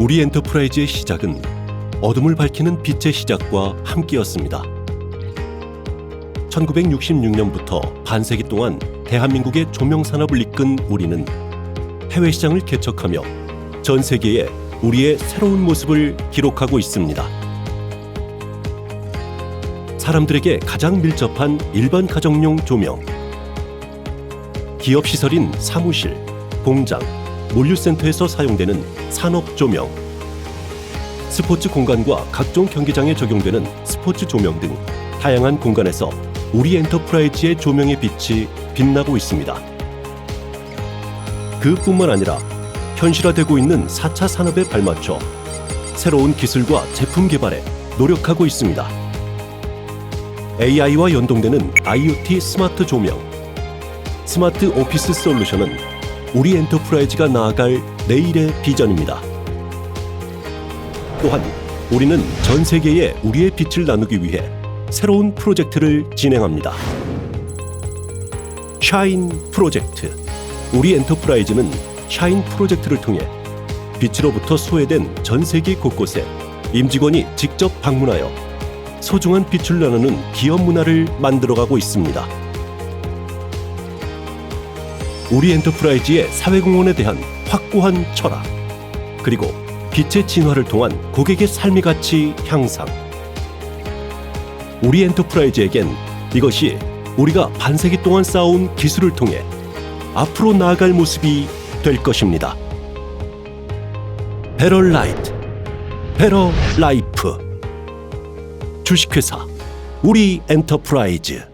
우리 엔터프라이즈의 시작은 어둠을 밝히는 빛의 시작과 함께였습니다. 1966년부터 반세기 동안 대한민국의 조명 산업을 이끈 우리는 해외 시장을 개척하며 전 세계에 우리의 새로운 모습을 기록하고 있습니다. 사람들에게 가장 밀접한 일반 가정용 조명, 기업 시설인 사무실, 공장, 물류센터에서 사용되는 산업 조명, 스포츠 공간과 각종 경기장에 적용되는 스포츠 조명 등 다양한 공간에서 우리 엔터프라이즈의 조명의 빛이 빛나고 있습니다. 그뿐만 아니라 현실화되고 있는 4차 산업에 발맞춰 새로운 기술과 제품 개발에 노력하고 있습니다. AI와 연동되는 IoT 스마트 조명, 스마트 오피스 솔루션은 우리 엔터프라이즈가 나아갈 내일의 비전입니다. 또한 우리는 전 세계에 우리의 빛을 나누기 위해 새로운 프로젝트를 진행합니다. 샤인 프로젝트. 우리 엔터프라이즈는 샤인 프로젝트를 통해 빛으로부터 소외된 전 세계 곳곳에 임직원이 직접 방문하여 소중한 빛을 나누는 기업 문화를 만들어가고 있습니다. 우리 엔터프라이즈의 사회공헌에 대한 확고한 철학, 그리고 빛의 진화를 통한 고객의 삶의 가치 향상. 우리 엔터프라이즈에겐 이것이 우리가 반세기 동안 쌓아온 기술을 통해 앞으로 나아갈 모습이 될 것입니다. 베러 라이트, 베러 라이프. 주식회사 우리 엔터프라이즈.